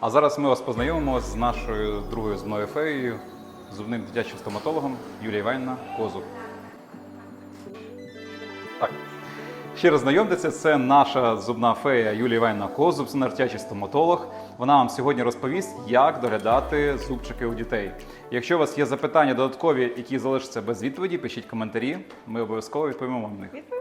А зараз ми вас познайомимо з нашою другою зубною феєю, зубним дитячим стоматологом Юлія Іванівна Козуб. Так. Ще раз знайомтеся, це наша зубна фея Юлія Іванівна Козуб, це дитячий стоматолог. Вона вам сьогодні розповість, як доглядати зубчики у дітей. Якщо у вас є запитання додаткові, які залишаться без відповіді, пишіть коментарі. Ми обов'язково відповімо вам на них.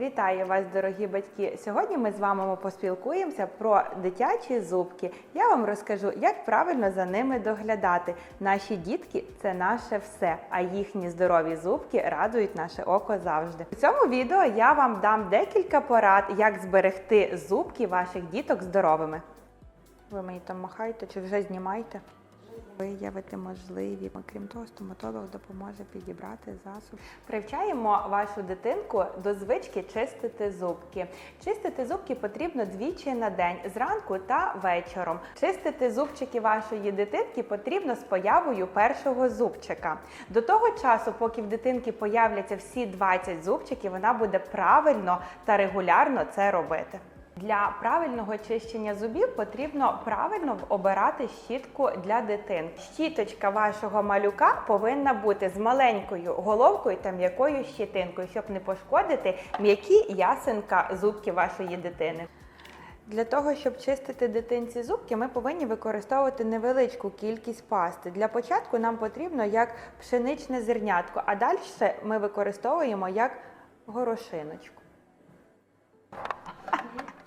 Вітаю вас, дорогі батьки! Сьогодні ми з вами поспілкуємося про дитячі зубки. Я вам розкажу, як правильно за ними доглядати. Наші дітки це наше все, а їхні здорові зубки радують наше око завжди. У цьому відео я вам дам декілька порад, як зберегти зубки ваших діток здоровими. Ви мені там махаєте чи вже знімаєте? Виявити можливі. Крім того, стоматолог допоможе підібрати засоб. Привчаємо вашу дитинку до звички чистити зубки. Чистити зубки потрібно двічі на день, зранку та вечором. Чистити зубчики вашої дитинки потрібно з появою першого зубчика. До того часу, поки в дитинки появляться всі 20 зубчиків, вона буде правильно та регулярно це робити. Для правильного чищення зубів потрібно правильно обирати щітку для дитин. Щіточка вашого малюка повинна бути з маленькою головкою та м'якою щітинкою, щоб не пошкодити м'які ясенка зубки вашої дитини. Для того, щоб чистити дитинці зубки, ми повинні використовувати невеличку кількість пасти. Для початку нам потрібно як пшеничне зернятко, а далі ми використовуємо як горошиночку.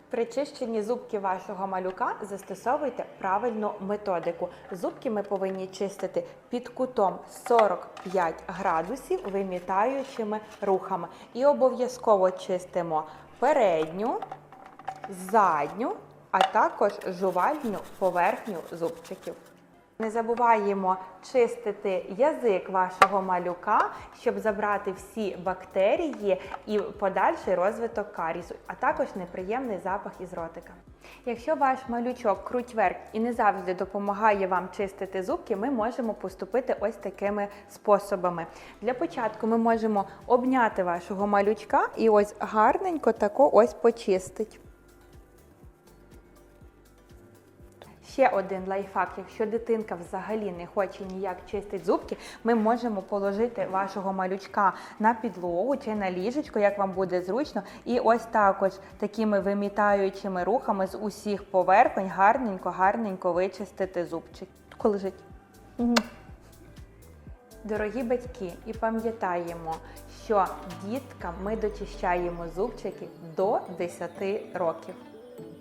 При чищенні зубки вашого малюка застосовуйте правильну методику. Зубки ми повинні чистити під кутом 45 градусів вимітаючими рухами. І обов'язково чистимо передню, задню, а також жувальню поверхню зубчиків. Не забуваємо чистити язик вашого малюка, щоб забрати всі бактерії і подальший розвиток карісу, а також неприємний запах із ротика. Якщо ваш малючок круть вверх і не завжди допомагає вам чистити зубки, ми можемо поступити ось такими способами. Для початку ми можемо обняти вашого малючка і ось гарненько тако ось почистить. Ще один лайфхак, якщо дитинка взагалі не хоче ніяк чистити зубки, ми можемо положити вашого малючка на підлогу чи на ліжечко, як вам буде зручно, і ось також такими вимітаючими рухами з усіх поверхонь гарненько, гарненько вичистити зубчик. Тако лежить. Дорогі батьки, і пам'ятаємо, що діткам ми дочищаємо зубчики до 10 років.